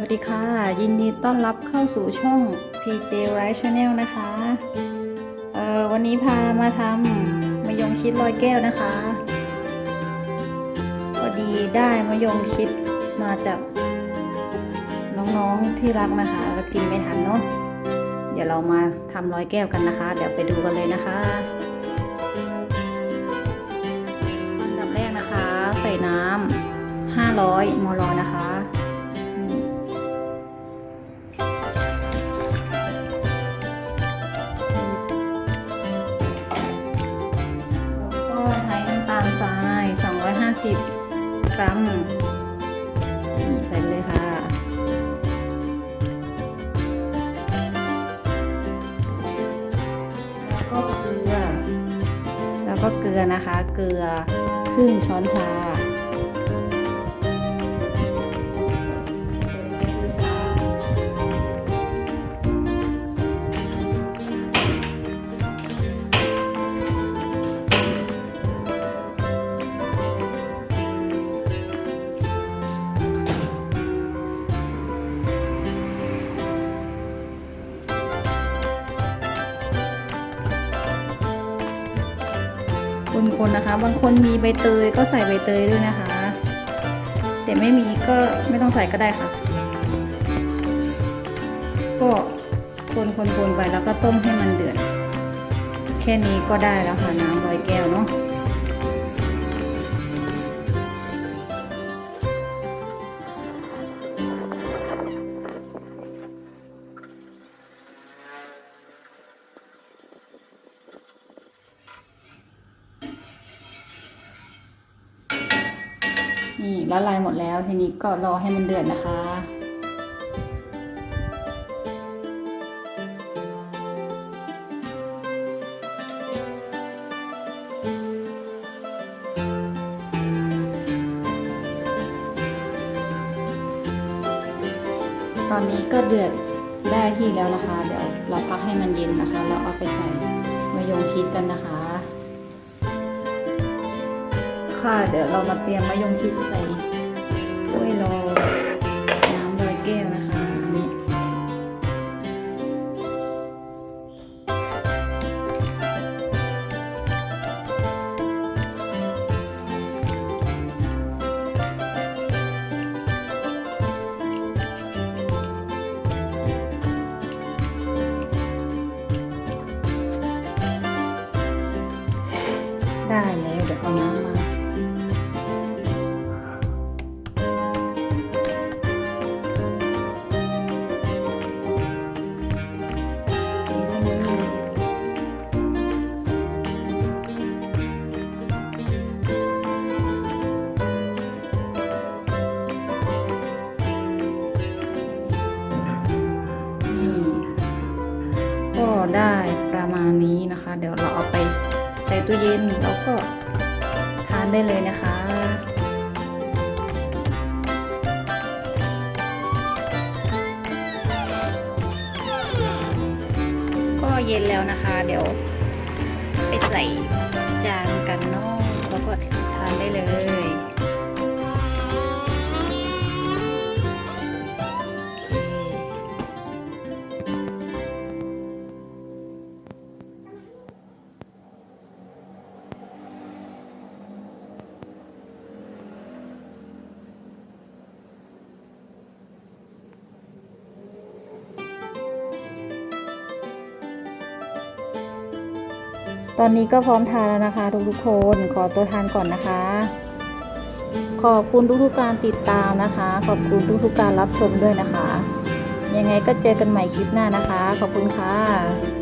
วัสดีค่ะ ยินดีต้อนรับเข้าสู่ช่อง PJ Right Channel นะคะเอ่อวันนี้พามาทำมะยงชิดลอยแก้วนะคะพอดีได้มะยงชิดมาจากน้องๆที่รักนะคะแล้วกินไม่ทันเนาะเดี๋ยวเรามาทำร้อยแก้วกันนะคะ เดี๋ยวไปดูกันเลยนะคะอันดับแรกนะคะ ใส่น้ำ500มลนะคะ 50 กรัมนี่ใส่เลยค่ะ แล้วก็เกลือ แล้วก็เกลือนะคะ เกลือครึ่งช้อนชา คนๆนะคะ บางคนมีใบเตยก็ใส่ใบเตยด้วยนะคะ แต่ไม่มีก็ไม่ต้องใส่ก็ได้ค่ะ ก็คนๆๆไปแล้วก็ต้มให้มันเดือด แค่นี้ก็ได้แล้วค่ะน้ำร้อยแก้วเนาะ นี่ละลายหมดแล้วทีนี้ก็รอให้มันเดือดนะคะตอนนี้ก็เดือดได้ที่แล้วนะคะ เดี๋ยวเราพักให้มันเย็นนะคะ เราเอาไปใส่มะยงชิดกันนะคะ ค่ะ เดี๋ยวเรามาเตรียมมะยงชิดใส่ถ้วยรอ ได้ประมาณนี้นะคะ เดี๋ยวเราเอาไปใส่ตู้เย็นแล้วก็ทานได้เลยนะคะ ก็เย็นแล้วนะคะ เดี๋ยวไปใส่จานกันเนาะแล้วก็ทานได้เลย ตอนนี้ก็พร้อมทานแล้วนะคะ ทุกๆคนขอตัวทานก่อนนะคะ ขอบคุณทุกๆการติดตามนะคะ ขอบคุณทุกๆการรับชมด้วยนะคะ ยังไงก็เจอกันใหม่คลิปหน้านะคะ ขอบคุณค่ะ